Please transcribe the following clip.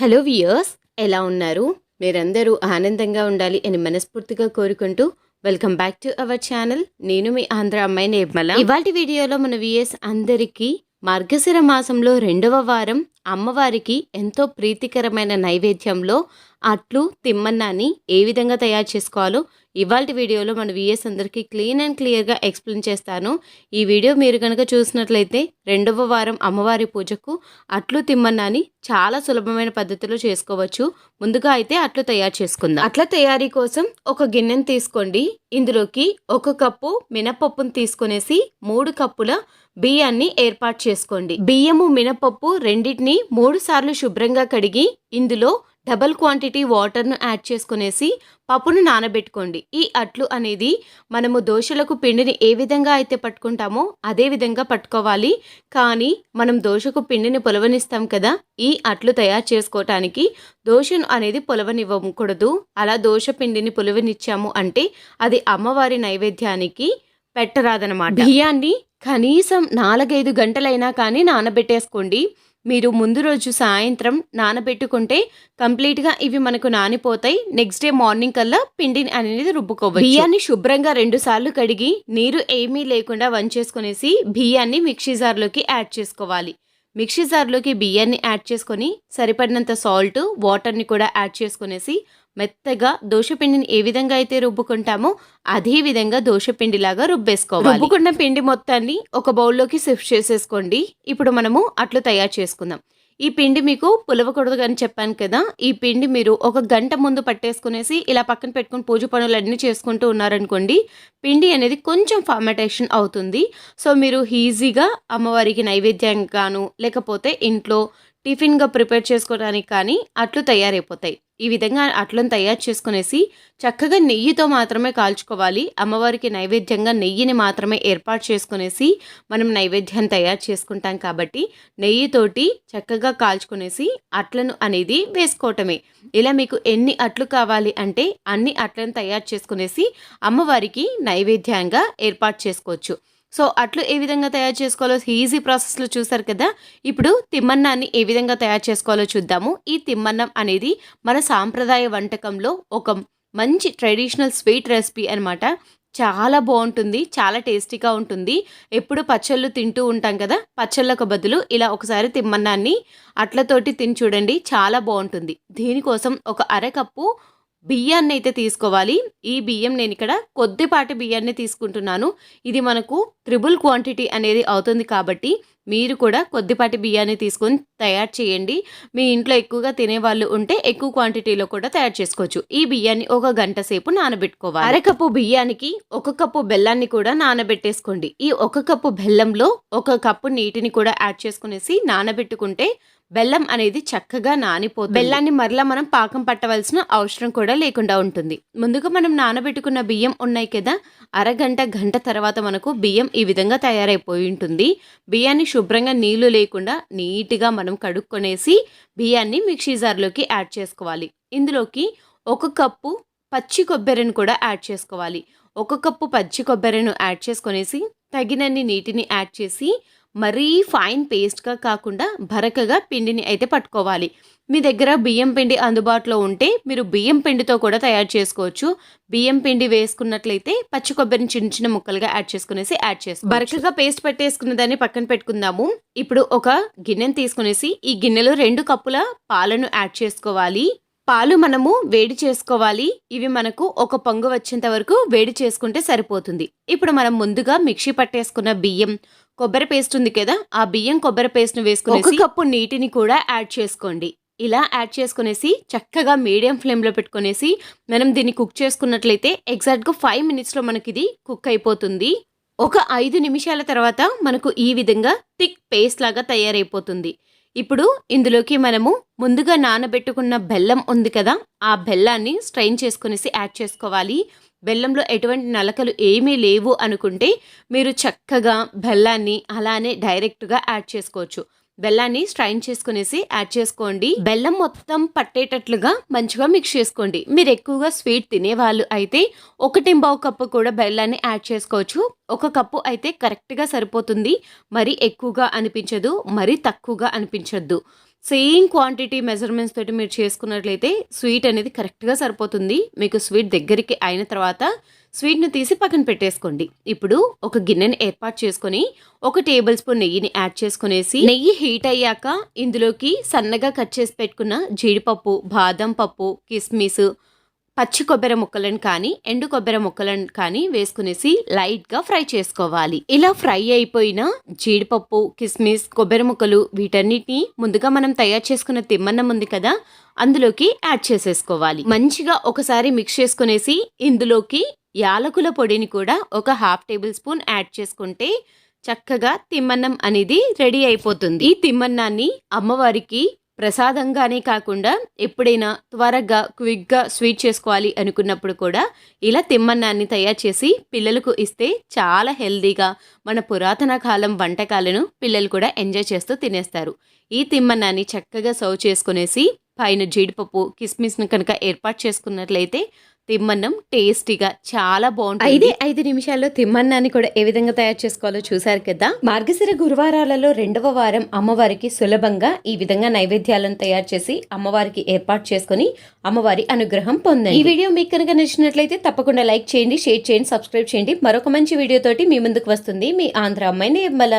Hello viewers ఎలా ఉన్నారు? మీరందరూ ఆనందంగా ఉండాలి అని మనస్ఫూర్తిగా కోరుకుంటూ welcome back to our channel. నేను మీ ఆంధ్ర అమ్మాయి నిర్మల. ఇవాటి వీడియోలో మన వియర్స్ అందరికీ మార్గశిర మాసంలో రెండవ వారం అమ్మవారికి ఎంతో ప్రీతికరమైన నైవేద్యంలో అట్లు తిమ్మన్నాన్ని ఏ విధంగా తయారు చేసుకోవాలో ఇవాళ వీడియోలో మన విఎస్ అందరికీ క్లీన్ అండ్ క్లియర్గా ఎక్స్ప్లెయిన్ చేస్తాను. ఈ వీడియో మీరు కనుక చూసినట్లయితే రెండవ వారం అమ్మవారి పూజకు అట్లు తిమ్మన్నాని చాలా సులభమైన పద్ధతిలో చేసుకోవచ్చు. ముందుగా అయితే అట్లు తయారు చేసుకుందాం. అట్ల తయారీ కోసం ఒక గిన్నెను తీసుకోండి. ఇందులోకి ఒక కప్పు మినపప్పును తీసుకునేసి మూడు కప్పుల బియ్యాన్ని ఏర్పాటు చేసుకోండి. బియ్యము మినపప్పు రెండింటిని మూడు సార్లు శుభ్రంగా కడిగి ఇందులో డబల్ క్వాంటిటీ వాటర్ను యాడ్ చేసుకునేసి పప్పును నానబెట్టుకోండి. ఈ అట్లు అనేది మనము దోశలకు పిండిని ఏ విధంగా అయితే పట్టుకుంటామో అదే విధంగా పట్టుకోవాలి. కానీ మనం దోశకు పిండిని పొలవనిస్తాం కదా ఈ అట్లు తయారు చేసుకోవటానికి దోశను అనేది పొలవనివ్వకూడదు. అలా దోశ పిండిని పొలవనిచ్చాము అంటే అది అమ్మవారి నైవేద్యానికి పెట్టరాదనమాట. బియ్యాన్ని కనీసం నాలుగైదు గంటలైనా కానీ నానబెట్టేసుకోండి. మీరు ముందు రోజు సాయంత్రం నానబెట్టుకుంటే కంప్లీట్గా ఇవి మనకు నానిపోతాయి. నెక్స్ట్ డే మార్నింగ్ కల్లా పిండిని అనేది రుబ్బుకోవచ్చు. బియ్యాన్ని శుభ్రంగా రెండు సార్లు కడిగి నీరు ఏమీ లేకుండా వంచేసుకునేసి బియ్యాన్ని మిక్సీ జార్లోకి యాడ్ చేసుకోవాలి. మిక్సీ జార్లోకి బియ్యాన్ని యాడ్ చేసుకొని సరిపడినంత సాల్ట్ వాటర్ని కూడా యాడ్ చేసుకునేసి మెత్తగా దోశపిండిని ఏ విధంగా అయితే రుబ్బుకుంటామో అదే విధంగా దోశపిండిలాగా రుబ్బేసుకోవాలి. రుబ్బుకున్న పిండి మొత్తాన్ని ఒక బౌల్లోకి షిఫ్ట్ చేసేసుకోండి. ఇప్పుడు మనము అట్లు తయారు చేసుకుందాం. ఈ పిండి మీకు పులవకూడదు అని చెప్పాను కదా ఈ పిండి మీరు ఒక గంట ముందు పట్టేసుకునేసి ఇలా పక్కన పెట్టుకుని పూజ పనులన్నీ చేసుకుంటూ ఉన్నారనుకోండి పిండి అనేది కొంచెం ఫార్మటేషన్ అవుతుంది. సో మీరు ఈజీగా అమ్మవారికి నైవేద్యంగాను లేకపోతే ఇంట్లో టిఫిన్గా ప్రిపేర్ చేసుకోవడానికి కానీ అట్లు తయారైపోతాయి. ఈ విధంగా అట్లను తయారు చేసుకునేసి చక్కగా నెయ్యితో మాత్రమే కాల్చుకోవాలి. అమ్మవారికి నైవేద్యంగా నెయ్యిని మాత్రమే ఏర్పాటు చేసుకునేసి మనం నైవేద్యాన్ని తయారు చేసుకుంటాం కాబట్టి నెయ్యితోటి చక్కగా కాల్చుకునేసి అట్లను అనేది వేసుకోవటమే. ఇలా మీకు ఎన్ని అట్లు కావాలి అంటే అన్ని అట్లను తయారు చేసుకునేసి అమ్మవారికి నైవేద్యంగా ఏర్పాటు చేసుకోవచ్చు. సో అట్లు ఏ విధంగా తయారు చేసుకోవాలో ఈజీ ప్రాసెస్లో చూసారు కదా. ఇప్పుడు తిమ్మన్నాన్ని ఏ విధంగా తయారు చేసుకోవాలో చూద్దాము. ఈ తిమ్మన్నం అనేది మన సాంప్రదాయ వంటకంలో ఒక మంచి ట్రెడిషనల్ స్వీట్ రెసిపీ అనమాట చాలా బాగుంటుంది చాలా టేస్టీగా ఉంటుంది. ఎప్పుడు పచ్చళ్ళు తింటూ ఉంటాం కదా. పచ్చళ్ళకు బదులు ఇలా ఒకసారి తిమ్మన్నాన్ని అట్లతోటి తిని చూడండి చాలా బాగుంటుంది. దీనికోసం ఒక అరకప్పు బియ్యాన్ని అయితే తీసుకోవాలి. ఈ బియ్యం నేను ఇక్కడ కొద్దిపాటి బియ్యాన్ని తీసుకుంటున్నాను. ఇది మనకు త్రిబుల్ క్వాంటిటీ అనేది అవుతుంది కాబట్టి మీరు కూడా కొద్దిపాటి బియ్యాన్ని తీసుకొని తయారు చేయండి. మీ ఇంట్లో ఎక్కువగా తినేవాళ్ళు ఉంటే ఎక్కువ క్వాంటిటీలో కూడా తయారు చేసుకోవచ్చు. ఈ బియ్యాన్ని ఒక గంట సేపు నానబెట్టుకోవాలి. అరకప్పు బియ్యానికి ఒక కప్పు బెల్లాన్ని కూడా నానబెట్టేసుకోండి. ఈ ఒక కప్పు బెల్లంలో ఒక కప్పు నీటిని కూడా యాడ్ చేసుకునేసి నానబెట్టుకుంటే బెల్లం అనేది చక్కగా నానిపోతుంది. బెల్లాన్ని మరలా మనం పాకం పట్టవలసిన అవసరం కూడా లేకుండా ఉంటుంది. ముందుగా మనం నానబెట్టుకున్న బియ్యం ఉన్నాయి కదా అరగంట గంట తర్వాత మనకు బియ్యం ఈ విధంగా తయారైపోయి ఉంటుంది. బియ్యాన్ని శుభ్రంగా నీళ్ళు లేకుండా నీట్గా మనం కడుక్కొనేసి బియ్యాన్ని మిక్సీ జార్లోకి యాడ్ చేసుకోవాలి. ఇందులోకి ఒక కప్పు పచ్చి కొబ్బరిని కూడా యాడ్ చేసుకోవాలి. ఒక కప్పు పచ్చి కొబ్బరిను యాడ్ చేసుకొనేసి తగినన్ని నీటిని యాడ్ చేసి మరీ ఫైన్ పేస్ట్గా కాకుండా బరకగా పిండిని అయితే పట్టుకోవాలి. మీ దగ్గర బియ్యం పిండి అందుబాటులో ఉంటే మీరు బియ్యం పిండితో కూడా తయారు చేసుకోవచ్చు. బియ్యం పిండి వేసుకున్నట్లయితే పచ్చి కొబ్బరిని చిన్న చిన్న ముక్కలుగా యాడ్ చేసుకునేసి యాడ్ చేసి బరకగా పేస్ట్ పెట్టేసుకున్న దాన్ని పక్కన పెట్టుకుందాము. ఇప్పుడు ఒక గిన్నెను తీసుకునేసి ఈ గిన్నెలో రెండు కప్పుల పాలను యాడ్ చేసుకోవాలి. పాలు మనము వేడి చేసుకోవాలి. ఇవి మనకు ఒక పొంగు వచ్చేంత వరకు వేడి చేసుకుంటే సరిపోతుంది. ఇప్పుడు మనం ముందుగా మిక్సీ పట్టేసుకున్న బియ్యం కొబ్బరి పేస్ట్ ఉంది కదా ఆ బియ్యం కొబ్బరి పేస్ట్ను వేసుకుని ఒక కప్పు నీటిని కూడా యాడ్ చేసుకోండి. ఇలా యాడ్ చేసుకునేసి చక్కగా మీడియం ఫ్లేమ్లో పెట్టుకునేసి మనం దీన్ని కుక్ చేసుకున్నట్లయితే ఎగ్జాక్ట్గా ఫైవ్ మినిట్స్లో మనకి ఇది కుక్ అయిపోతుంది. ఒక ఐదు నిమిషాల తర్వాత మనకు ఈ విధంగా థిక్ పేస్ట్ లాగా తయారైపోతుంది. ఇప్పుడు ఇందులోకి మనము ముందుగా నానబెట్టుకున్న బెల్లం ఉంది కదా ఆ బెల్లాన్ని స్ట్రైన్ చేసుకునేసి యాడ్ చేసుకోవాలి. బెల్లంలో ఎటువంటి నలకలు ఏమీ లేవు అనుకుంటే మీరు చక్కగా బెల్లాన్ని అలానే డైరెక్ట్గా యాడ్ చేసుకోవచ్చు. బెల్లాన్ని స్ట్రైన్ చేసుకునేసి యాడ్ చేసుకోండి. బెల్లం మొత్తం పట్టేటట్లుగా మంచిగా మిక్స్ చేసుకోండి. మీరు ఎక్కువగా స్వీట్ తినేవాళ్ళు అయితే ఒకటి బావు కప్పు కూడా బెల్లాన్ని యాడ్ చేసుకోవచ్చు. ఒక కప్పు అయితే కరెక్ట్గా సరిపోతుంది. మరి ఎక్కువగా అనిపించదు మరి తక్కువగా అనిపించద్దు. సేమ్ క్వాంటిటీ మెజర్మెంట్స్ తోటి మీరు చేసుకున్నట్లయితే స్వీట్ అనేది కరెక్ట్గా సరిపోతుంది. మీకు స్వీట్ దగ్గరికి అయిన తర్వాత స్వీట్ను తీసి పక్కన పెట్టేసుకోండి. ఇప్పుడు ఒక గిన్నెని ఏర్పాటు చేసుకొని ఒక టేబుల్ స్పూన్ నెయ్యిని యాడ్ చేసుకునేసి నెయ్యి హీట్ అయ్యాక ఇందులోకి సన్నగా కట్ చేసి పెట్టుకున్న జీడిపప్పు బాదం పప్పు కిస్మిస్ పచ్చి కొబ్బరి ముక్కలను కానీ ఎండు కొబ్బరి ముక్కలను కానీ వేసుకునేసి లైట్గా ఫ్రై చేసుకోవాలి. ఇలా ఫ్రై అయిపోయిన జీడిపప్పు కిస్మిస్ కొబ్బరి ముక్కలు వీటన్నిటిని ముందుగా మనం తయారు చేసుకున్న తిమ్మన్నం ఉంది కదా అందులోకి యాడ్ చేసేసుకోవాలి. మంచిగా ఒకసారి మిక్స్ చేసుకునేసి ఇందులోకి యాలకుల పొడిని కూడా ఒక హాఫ్ టేబుల్ స్పూన్ యాడ్ చేసుకుంటే చక్కగా తిమ్మన్నం అనేది రెడీ అయిపోతుంది. ఈ తిమ్మన్నాన్ని అమ్మవారికి ప్రసాదంగానే కాకుండా ఎప్పుడైనా త్వరగా క్విక్గా స్వీట్ చేసుకోవాలి అనుకున్నప్పుడు కూడా ఇలా తిమ్మన్నాన్ని తయారు చేసి పిల్లలకు ఇస్తే చాలా హెల్దీగా మన పురాతన కాలం వంటకాలను పిల్లలు కూడా ఎంజాయ్ చేస్తూ తినేస్తారు. ఈ తిమ్మన్నాన్ని చక్కగా సర్వ్ చేసుకునేసి పైన జీడిపప్పు కిస్మిస్ను కనుక ఏర్పాటు చేసుకున్నట్లయితే తిమ్మన్నం టేస్టీగా చాలా బాగుంటుంది. ఐదే ఐదు నిమిషాల్లో తిమ్మన్నాన్ని కూడా ఏ విధంగా తయారు చేసుకోవాలో చూసారు కదా? మార్గశిర గురువారాలలో రెండవ వారం అమ్మవారికి సులభంగా ఈ విధంగా నైవేద్యాలను తయారు చేసి అమ్మవారికి ఏర్పాటు చేసుకుని అమ్మవారి అనుగ్రహం పొందండి. ఈ వీడియో మీకు కనుక నచ్చినట్లయితే తప్పకుండా లైక్ చేయండి షేర్ చేయండి సబ్స్క్రైబ్ చేయండి. మరొక మంచి వీడియోతోటి మీ ముందుకు వస్తుంది మీ ఆంధ్ర అమ్మాయి నిర్మల.